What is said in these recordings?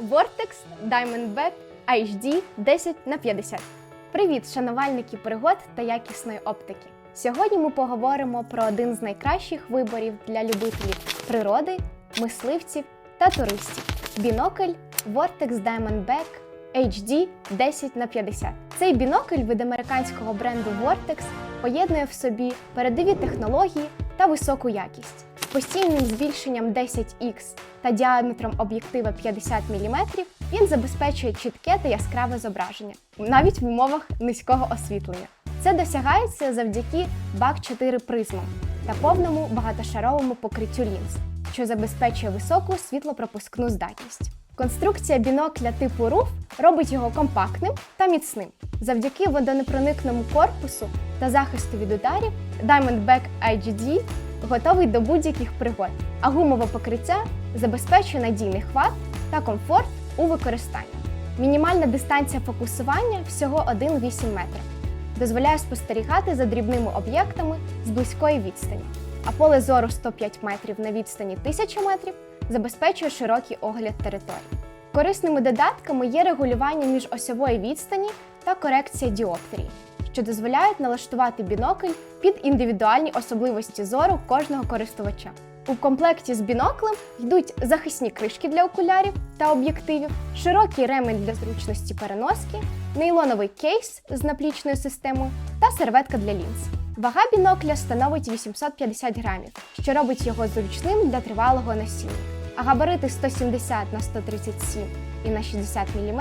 Vortex Diamondback HD 10 на 50. Привіт, шанувальники пригод та якісної оптики. Сьогодні ми поговоримо про один з найкращих виборів для любителів природи, мисливців та туристів. Бінокль Vortex Diamondback HD 10 на 50. Цей бінокль від американського бренду Vortex поєднує в собі передові технології та високу якість. Постійним збільшенням 10х та діаметром об'єктива 50 мм він забезпечує чітке та яскраве зображення, навіть в умовах низького освітлення. Це досягається завдяки BAC 4 призмам та повному багатошаровому покриттю лінз, що забезпечує високу світлопропускну здатність. Конструкція бінокля типу RUF робить його компактним та міцним. Завдяки водонепроникному корпусу та захисту від ударів Diamondback HD готовий до будь-яких пригод, а гумове покриття забезпечує надійний хват та комфорт у використанні. Мінімальна дистанція фокусування всього 1,8 метра. Дозволяє спостерігати за дрібними об'єктами з близької відстані, а поле зору 105 метрів на відстані 1000 метрів забезпечує широкий огляд території. Корисними додатками є регулювання міжосьової відстані та корекція діоптрії, що дозволяють налаштувати бінокль під індивідуальні особливості зору кожного користувача. У комплекті з біноклем йдуть захисні кришки для окулярів та об'єктивів, широкий ремень для зручності переноски, нейлоновий кейс з наплічною системою та серветка для лінз. Вага бінокля становить 850 грамів, що робить його зручним для тривалого носіння. А габарити 170 на 137 і на 60 мм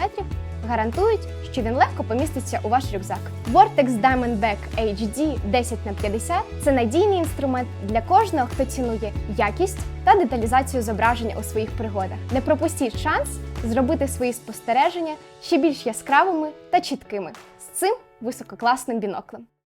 гарантують, що він легко поміститься у ваш рюкзак. Vortex Diamondback HD 10 на 50 це надійний інструмент для кожного, хто цінує якість та деталізацію зображення у своїх пригодах. Не пропустіть шанс зробити свої спостереження ще більш яскравими та чіткими з цим висококласним біноклем.